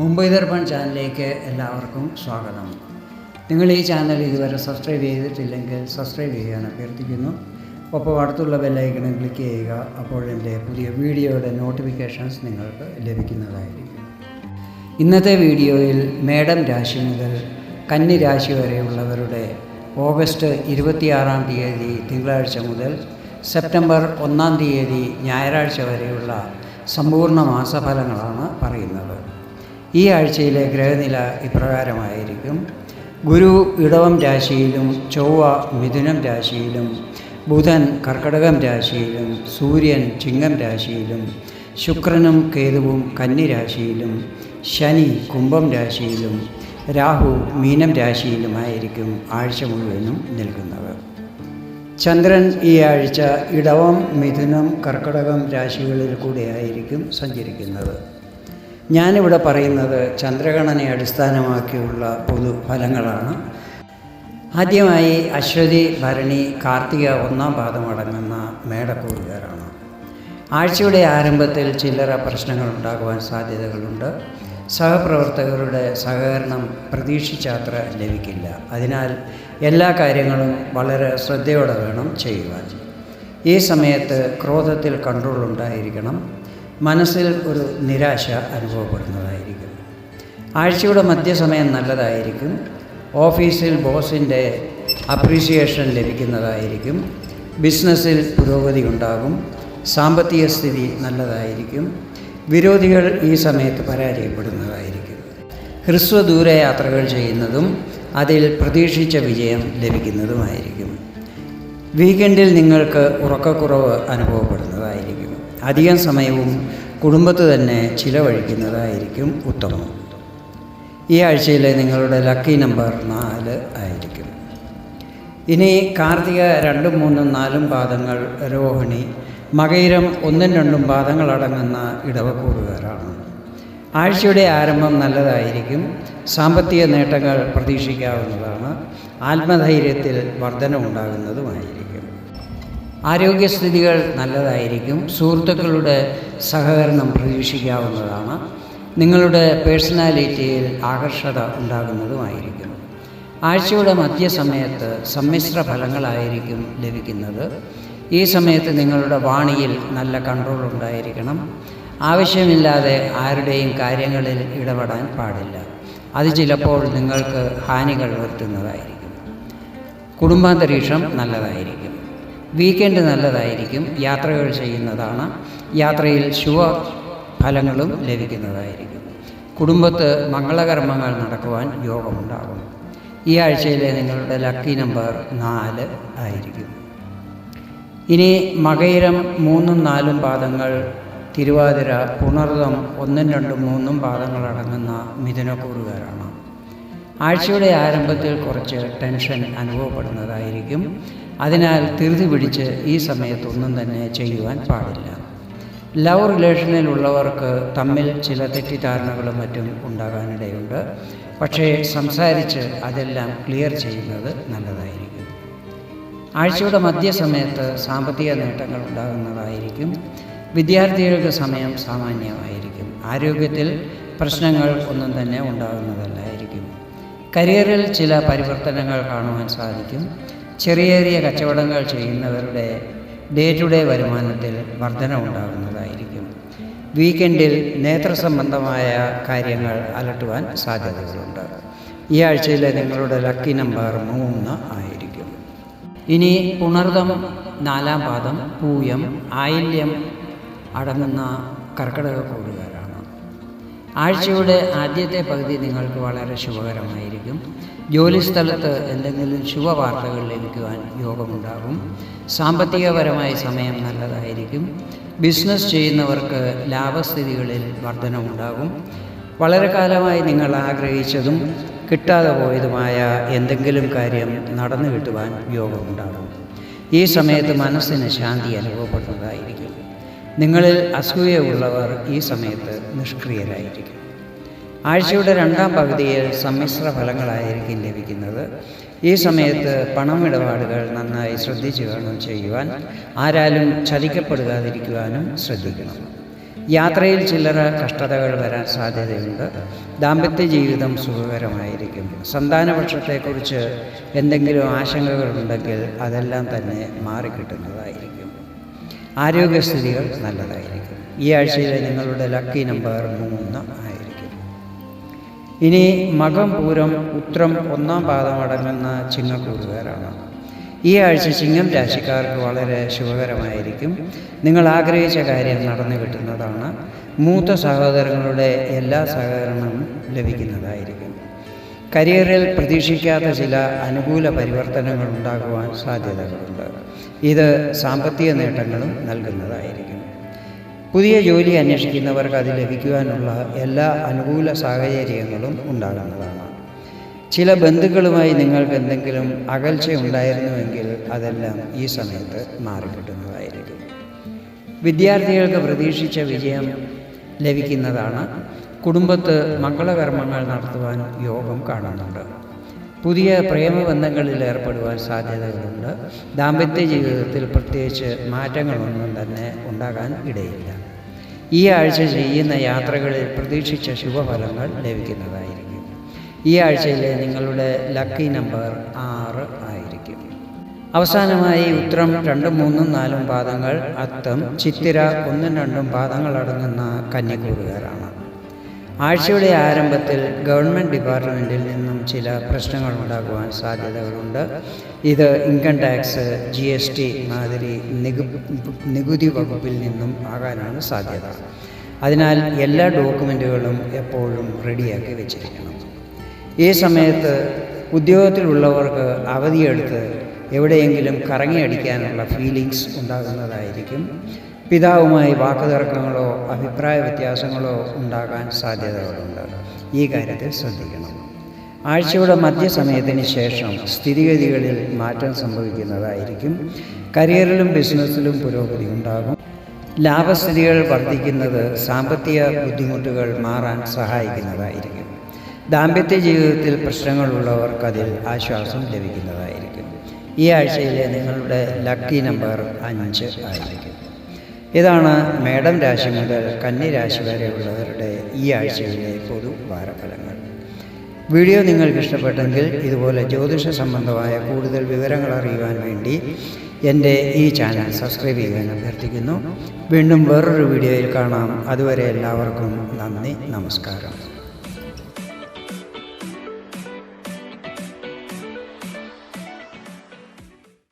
മുംബൈ ദർപ്പൺ ചാനലിലേക്ക് എല്ലാവർക്കും സ്വാഗതം. നിങ്ങൾ ഈ ചാനൽ ഇതുവരെ സബ്സ്ക്രൈബ് ചെയ്തിട്ടില്ലെങ്കിൽ സബ്സ്ക്രൈബ് ചെയ്യാൻ അഭ്യർത്ഥിക്കുന്നു. ഒപ്പം അടുത്തുള്ള ബെല്ലൈക്കണം ക്ലിക്ക് ചെയ്യുക അപ്പോൾ എന്റെ പുതിയ വീഡിയോയുടെ നോട്ടിഫിക്കേഷൻസ് നിങ്ങൾക്ക് ലഭിക്കുന്നതായിരിക്കും. ഇന്നത്തെ വീഡിയോയിൽ മേഡം രാശി മുതൽ കന്നി രാശി വരെയുള്ളവരുടെ ഓഗസ്റ്റ് ഇരുപത്തിയാറാം തീയതി തിങ്കളാഴ്ച മുതൽ സെപ്റ്റംബർ ഒന്നാം തീയതി ഞായറാഴ്ച വരെയുള്ള സമ്പൂർണ മാസഫലങ്ങളാണ് പറയുന്നത്. ഈ ആഴ്ചയിലെ ഗ്രഹനില ഇപ്രകാരമായിരിക്കും. ഗുരു ഇടവം രാശിയിലും ചൊവ്വ മിഥുനം രാശിയിലും ബുധൻ കർക്കടകം രാശിയിലും സൂര്യൻ ചിങ്ങം രാശിയിലും ശുക്രനും കേതുവും കന്നി രാശിയിലും ശനി കുംഭം രാശിയിലും രാഹു മീനം രാശിയിലുമായിരിക്കും ആഴ്ച മുഴുവനും നിൽക്കുന്നത്. ചന്ദ്രൻ ഈ ആഴ്ച ഇടവം മിഥുനം കർക്കടകം രാശികളിൽ കൂടെയായിരിക്കും സഞ്ചരിക്കുന്നത്. ഞാനിവിടെ പറയുന്നത് ചന്ദ്രഗണനെ അടിസ്ഥാനമാക്കിയുള്ള പൊതുഫലങ്ങളാണ് ആദ്യമായി അശ്വതി ഭരണി കാർത്തിക ഒന്നാം പാദമടങ്ങുന്ന മേടക്കൂറുകാരാണ്. ആഴ്ചയുടെ ആരംഭത്തിൽ ചില്ലറ പ്രശ്നങ്ങൾ ഉണ്ടാകുവാൻ സാധ്യതകളുണ്ട്. സഹപ്രവർത്തകരുടെ സഹകരണം പ്രതീക്ഷിച്ചത്ര ലഭിക്കില്ല. അതിനാൽ എല്ലാ കാര്യങ്ങളും വളരെ ശ്രദ്ധയോടെ വേണം ചെയ്യുവാൻ. ഈ സമയത്ത് ക്രോധത്തിൽ കൺട്രോൾ ഉണ്ടായിരിക്കണം. മനസ്സിൽ ഒരു നിരാശ അനുഭവപ്പെടുന്നതായിരിക്കും. ആഴ്ചയുടെ മധ്യസമയം നല്ലതായിരിക്കും. ഓഫീസിൽ ബോസിന്റെ അപ്രീസിയേഷൻ ലഭിക്കുന്നതായിരിക്കും. ബിസിനസ്സിൽ പുരോഗതി ഉണ്ടാകും. സാമ്പത്തിക സ്ഥിതി നല്ലതായിരിക്കും. വിരോധികൾ ഈ സമയത്ത് പരാജയപ്പെടുന്നതായിരിക്കും. ഹ്രസ്വ ദൂരയാത്രകൾ ചെയ്യുന്നതും അതിൽ പ്രതീക്ഷിച്ച വിജയം ലഭിക്കുന്നതുമായിരിക്കും. വീക്കെൻഡിൽ നിങ്ങൾക്ക് ഉറക്കക്കുറവ് അനുഭവപ്പെടുന്നതായിരിക്കും. അധികം സമയവും കുടുംബത്ത് തന്നെ ചിലവഴിക്കുന്നതായിരിക്കും ഉത്തമം. ഈ ആഴ്ചയിലെ നിങ്ങളുടെ ലക്കി നമ്പർ നാല് ആയിരിക്കും. ഇനി കാർത്തിക രണ്ടും മൂന്നും നാലും പാദങ്ങൾ രോഹിണി മകയിരം ഒന്നും രണ്ടും പാദങ്ങളടങ്ങുന്ന ഇടവക്കൂറുകാരാണ്. ആഴ്ചയുടെ ആരംഭം നല്ലതായിരിക്കും. സാമ്പത്തിക നേട്ടങ്ങൾ പ്രതീക്ഷിക്കാവുന്നതാണ്. ആത്മധൈര്യത്തിൽ വർധനമുണ്ടാകുന്നതുമായിരിക്കും ആരോഗ്യസ്ഥിതികൾ നല്ലതായിരിക്കും. സുഹൃത്തുക്കളുടെ സഹകരണം പ്രതീക്ഷിക്കാവുന്നതാണ്. നിങ്ങളുടെ പേഴ്സണാലിറ്റിയിൽ ആകർഷത ഉണ്ടാകുന്നതുമായിരിക്കും. ആഴ്ചയുടെ മധ്യസമയത്ത് സമ്മിശ്ര ഫലങ്ങളായിരിക്കും ലഭിക്കുന്നത്. ഈ സമയത്ത് നിങ്ങളുടെ വാണിയിൽ നല്ല കൺട്രോൾ ഉണ്ടായിരിക്കണം. ആവശ്യമില്ലാതെ ആരുടെയും കാര്യങ്ങളിൽ ഇടപെടാൻ പാടില്ല. അത് ചിലപ്പോൾ നിങ്ങൾക്ക് ഹാനികൾ വരുത്തുന്നതായിരിക്കും. കുടുംബാന്തരീക്ഷം നല്ലതായിരിക്കും. വീക്കെൻഡ് നല്ലതായിരിക്കും. യാത്രകൾ ചെയ്യുന്നതാണ്. യാത്രയിൽ ശുഭ ഫലങ്ങളും ലഭിക്കുന്നതായിരിക്കും. കുടുംബത്ത് മംഗളകർമ്മങ്ങൾ നടക്കുവാൻ യോഗമുണ്ടാകും. ഈ ആഴ്ചയിലെ നിങ്ങളുടെ ലക്കി നമ്പർ നാല് ആയിരിക്കും. ഇനി മകയിരം മൂന്നും നാലും പാദങ്ങൾ തിരുവാതിര പുണർതം ഒന്നും രണ്ടും മൂന്നും പാദങ്ങൾ അടങ്ങുന്ന മിഥുനക്കൂറുകാരാണ്. ആഴ്ചയുടെ ആരംഭത്തിൽ കുറച്ച് ടെൻഷൻ അനുഭവപ്പെടുന്നതായിരിക്കും. അതിനാൽ തിരുതി പിടിച്ച് ഈ സമയത്തൊന്നും തന്നെ ചെയ്യുവാൻ പാടില്ല. ലവ് റിലേഷനിലുള്ളവർക്ക് തമ്മിൽ ചില തെറ്റിദ്ധാരണകളും മറ്റും ഉണ്ടാകാനിടയുണ്ട്. പക്ഷേ സംസാരിച്ച് അതെല്ലാം ക്ലിയർ ചെയ്യുന്നത് നല്ലതായിരിക്കും. ആഴ്ചയുടെ മധ്യസമയത്ത് സാമ്പത്തിക നേട്ടങ്ങൾ ഉണ്ടാകുന്നതായിരിക്കും. വിദ്യാർത്ഥികൾക്ക് സമയം സാമാന്യമായിരിക്കും. ആരോഗ്യത്തിൽ പ്രശ്നങ്ങൾ ഒന്നും തന്നെ ഉണ്ടാകുന്നതല്ലായിരിക്കും കരിയറിൽ ചില പരിവർത്തനങ്ങൾ കാണുവാൻ സാധിക്കും. ചെറിയ ചെറിയ കച്ചവടങ്ങൾ ചെയ്യുന്നവരുടെ ഡേ ടു ഡേ വരുമാനത്തിൽ വർധന ഉണ്ടാകുന്നതായിരിക്കും വീക്കെൻഡിൽ നേത്രസംബന്ധമായ കാര്യങ്ങൾ അലട്ടുവാൻ സാധ്യതകളുണ്ട്. ഈ ആഴ്ചയിലെ നിങ്ങളുടെ ലക്കി നമ്പർ മൂന്ന് ആയിരിക്കും. ഇനി പുണർദം നാലാം പാദം പൂയം ആയില്യം അടങ്ങുന്ന കർക്കിടക കൂടുകാരാണ് ആഴ്ചയുടെ ആദ്യത്തെ പകുതി നിങ്ങൾക്ക് വളരെ ശുഭകരമായിരിക്കും. ജോലിസ്ഥലത്ത് എന്തെങ്കിലും ശുഭവാർത്തകൾ ലഭിക്കുവാൻ യോഗമുണ്ടാകും. സാമ്പത്തികപരമായ സമയം നല്ലതായിരിക്കും. ബിസിനസ് ചെയ്യുന്നവർക്ക് ലാഭസ്ഥിതികളിൽ വർധനമുണ്ടാകും വളരെ കാലമായി നിങ്ങൾ ആഗ്രഹിച്ചതും കിട്ടാതെ പോയതുമായ എന്തെങ്കിലും കാര്യം നടന്നു കിട്ടുവാൻ യോഗമുണ്ടാകും. ഈ സമയത്ത് മനസ്സിന് ശാന്തി അനുഭവപ്പെടുന്നതായിരിക്കും. നിങ്ങളിൽ അസൂയുള്ളവർ ഈ സമയത്ത് നിഷ്ക്രിയരായിരിക്കും. ആഴ്ചയുടെ രണ്ടാം പകുതിയിൽ സമ്മിശ്ര ഫലങ്ങളായിരിക്കും ലഭിക്കുന്നത്. ഈ സമയത്ത് പണമിടപാടുകൾ നന്നായി ശ്രദ്ധിച്ചു വേണം ചെയ്യുവാൻ. ആരാലും ചതിക്കപ്പെടുകാതിരിക്കുവാനും ശ്രദ്ധിക്കണം. യാത്രയിൽ ചില്ലറ കഷ്ടതകൾ വരാൻ സാധ്യതയുണ്ട്. ദാമ്പത്യ ജീവിതം സുഖകരമായിരിക്കും. സന്താനപക്ഷത്തെക്കുറിച്ച് എന്തെങ്കിലും ആശങ്കകളുണ്ടെങ്കിൽ അതെല്ലാം തന്നെ മാറിക്കിട്ടുന്നതായിരിക്കും. ആരോഗ്യസ്ഥിതികൾ നല്ലതായിരിക്കും. ഈ ആഴ്ചയിലെ നിങ്ങളുടെ ലക്കി നമ്പർ മൂന്ന് ആയിരിക്കും. ഇനി മകം പൂരം ഉത്രം ഒന്നാം പാദം അടങ്ങുന്ന ചിങ്ങക്കൂറുകാരാണ്. ഈ ആഴ്ച ചിങ്ങം രാശിക്കാർക്ക് വളരെ ശുഭകരമായിരിക്കും. നിങ്ങൾ ആഗ്രഹിച്ച കാര്യം നടന്നു കിട്ടുന്നതാണ്. മൂത്ത സഹോദരങ്ങളുടെ എല്ലാ സഹകരണവും ലഭിക്കുന്നതായിരിക്കും. കരിയറിൽ പ്രതീക്ഷിക്കാത്ത ചില അനുകൂല പരിവർത്തനങ്ങൾ ഉണ്ടാകുവാൻ സാധ്യതകളുണ്ട്. ഇത് സാമ്പത്തിക നേട്ടങ്ങളും നൽകുന്നതായിരിക്കും. പുതിയ ജോലി അന്വേഷിക്കുന്നവർക്ക് അത് ലഭിക്കുവാനുള്ള എല്ലാ അനുകൂല സാഹചര്യങ്ങളും ഉണ്ടാകുന്നതാണ്. ചില ബന്ധുക്കളുമായി നിങ്ങൾക്ക് എന്തെങ്കിലും അകൽച്ച ഉണ്ടായിരുന്നുവെങ്കിൽ അതെല്ലാം ഈ സമയത്ത് മാറിക്കിട്ടുന്നതായിരിക്കും. വിദ്യാർത്ഥികൾക്ക് പ്രതീക്ഷിച്ച വിജയം ലഭിക്കുന്നതാണ് കുടുംബത്ത് മംഗളകർമ്മങ്ങൾ നടത്തുവാൻ യോഗം കാണുന്നുണ്ട് പുതിയ പ്രേമബന്ധങ്ങളിൽ ഏർപ്പെടുവാൻ സാധ്യതകളുണ്ട്. ദാമ്പത്യ ജീവിതത്തിൽ പ്രത്യേകിച്ച് മാറ്റങ്ങളൊന്നും തന്നെ ഉണ്ടാകാൻ ഇടയില്ല. ഈ ആഴ്ച ചെയ്യുന്ന യാത്രകളിൽ പ്രതീക്ഷിച്ച ശുഭഫലങ്ങൾ ലഭിക്കുന്നതായിരിക്കും. ഈ ആഴ്ചയിലെ നിങ്ങളുടെ ലക്കി നമ്പർ ആറ് ആയിരിക്കും. അവസാനമായി ഉത്രം രണ്ടും മൂന്നും നാലും പാദങ്ങൾ അത്തം ചിത്തിര ഒന്നും രണ്ടും പാദങ്ങൾ അടങ്ങുന്ന കന്നിക്കൂറുകാരാണ്. ആഴ്ചയുടെ ആരംഭത്തിൽ ഗവൺമെന്റ് ഡിപ്പാർട്ട്മെന്റിൽ നിന്നും ചില പ്രശ്നങ്ങൾ ഉണ്ടാകുവാൻ സാധ്യതകളുണ്ട്. ഇത് income tax G S T മാതിരി നികുതി വകുപ്പിൽ നിന്നും ആകാനാണ് സാധ്യത. അതിനാൽ എല്ലാ ഡോക്യുമെന്റുകളും എപ്പോഴും റെഡിയാക്കി വെച്ചിരിക്കണം. ഈ സമയത്ത് ഉദ്യോഗത്തിലുള്ളവർക്ക് അവധിയെടുത്ത് എവിടെയെങ്കിലും കറങ്ങിയടിക്കാനുള്ള ഫീലിങ്സ് ഉണ്ടാകുന്നതായിരിക്കും. പിതാവുമായി വാക്കുതർക്കങ്ങളോ അഭിപ്രായ വ്യത്യാസങ്ങളോ ഉണ്ടാകാൻ സാധ്യതകളുണ്ട്. ഈ കാര്യത്തിൽ ശ്രദ്ധിക്കണം. ആഴ്ചയുടെ മധ്യസമയത്തിന് ശേഷം സ്ഥിതിഗതികളിൽ മാറ്റം സംഭവിക്കുന്നതായിരിക്കും. കരിയറിലും ബിസിനസ്സിലും പുരോഗതി ഉണ്ടാകും. ലാഭസ്ഥിതികൾ വർദ്ധിക്കുന്നത് സാമ്പത്തിക ബുദ്ധിമുട്ടുകൾ മാറാൻ സഹായിക്കുന്നതായിരിക്കും. ദാമ്പത്യ ജീവിതത്തിൽ പ്രശ്നങ്ങളുള്ളവർക്ക് അതിൽ ആശ്വാസം ലഭിക്കുന്നതായിരിക്കും. ഈ ആഴ്ചയിലെ നിങ്ങളുടെ ലക്കി നമ്പർ അഞ്ച് ആയിരിക്കും. ഇതാണ് മേടം രാശി മുതൽ കന്നി രാശി വരെയുള്ളവരുടെ ഈ ആഴ്ചയിലെ പൊതു വാരഫലങ്ങൾ. വീഡിയോ നിങ്ങൾക്ക് ഇഷ്ടപ്പെട്ടെങ്കിൽ ഇതുപോലെ ജ്യോതിഷ സംബന്ധമായ കൂടുതൽ വിവരങ്ങൾ അറിയുവാൻ വേണ്ടി എന്റെ ഈ ചാനൽ സബ്സ്ക്രൈബ് ചെയ്യാൻ അഭ്യർത്ഥിക്കുന്നു. വീണ്ടും വേറൊരു വീഡിയോയിൽ കാണാം. അതുവരെ എല്ലാവർക്കും നന്ദി നമസ്കാരം.